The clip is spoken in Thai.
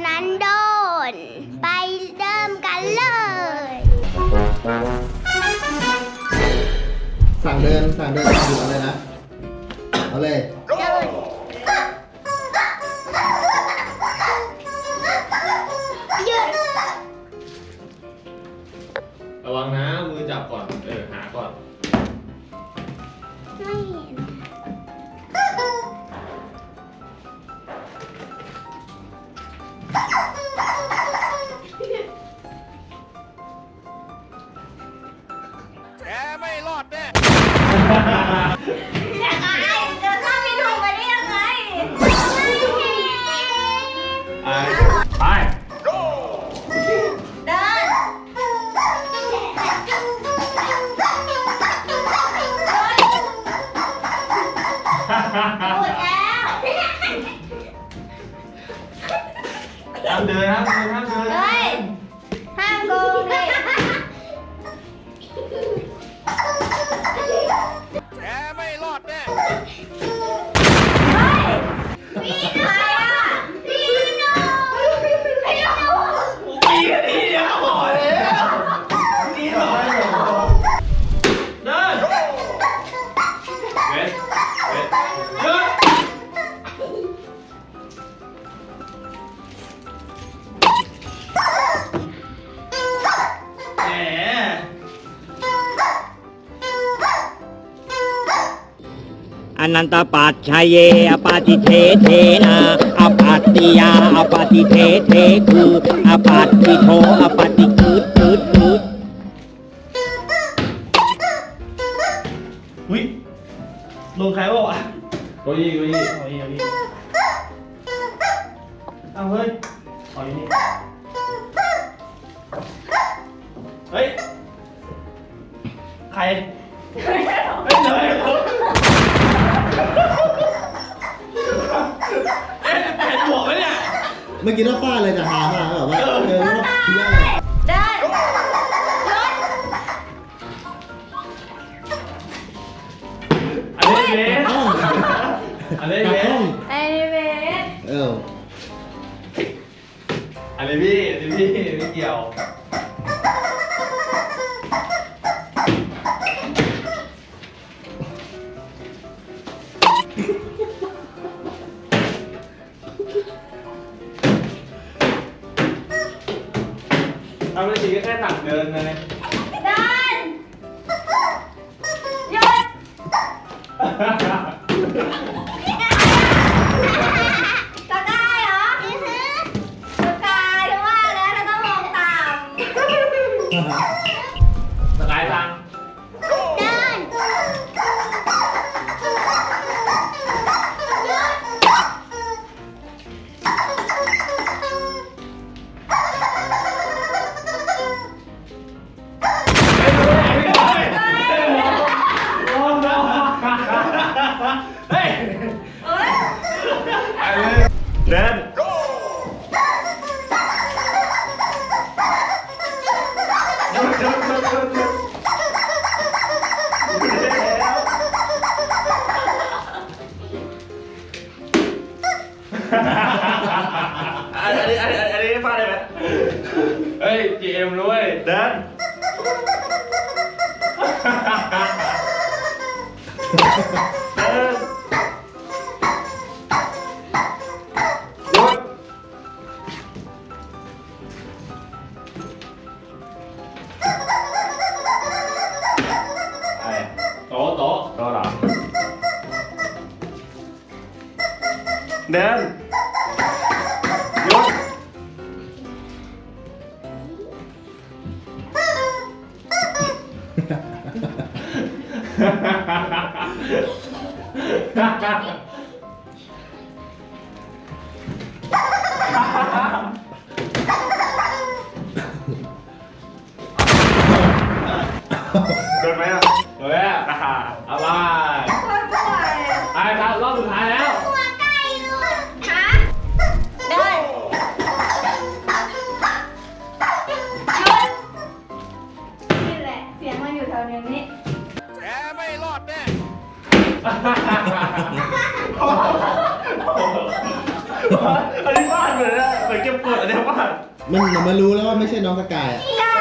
คนนั้นโดน ไปเริ่มกันเลย สั่งเดินสั่งเดินสั่งหยุดเอาเลยนะ เอาเลย โดน หยุด ระวังนะมือจับก่อน เออ หาก่อน ไม่เห็น แกไม่รอดแน่ เดินห้ามเดินห้ามเดิน เฮ้ย อนันตปัจชัยเยอปาติเทเทนาอปัตติยาอปาติเทเทคืออปัตติโทอปาติคืดคืดคืดอุ้ยลงใครวะวะเก้าอี้เก้าอี้เอาอีกเอาอีกเอาเฮ้ยเอาอีกนี่เฮ้ยใครเฮ้ยเนย เอ๊ะแต่งหัวไหมเนี่ย เมื่อกี้น้องฟ้าเลยจะหามากแบบว่าเจอแล้วเพี้ยเลยเดินหยุดอันนี้เวทต้องอันนี้เวทต้องไอเวทเออ อันนี้พี่อันนี้พี่ไม่เกี่ยวำได้จริงก็แค่สั่งเดินเลยเดินหยุดจะได้เหรอจะกายว่าแล้วเราต้องมองต่ำสกายสั่งเดิน อันนี้อันนี้อันนี้ฟาดได้ไหมเฮ้ย GM ด้วยเดินเดิน เดินหยุด อันนี้ฟาดเลยนะไปเก็บกดอันเนี้ยว่ามันมันรู้แล้วว่าไม่ใช่น้องสกายอะอย่า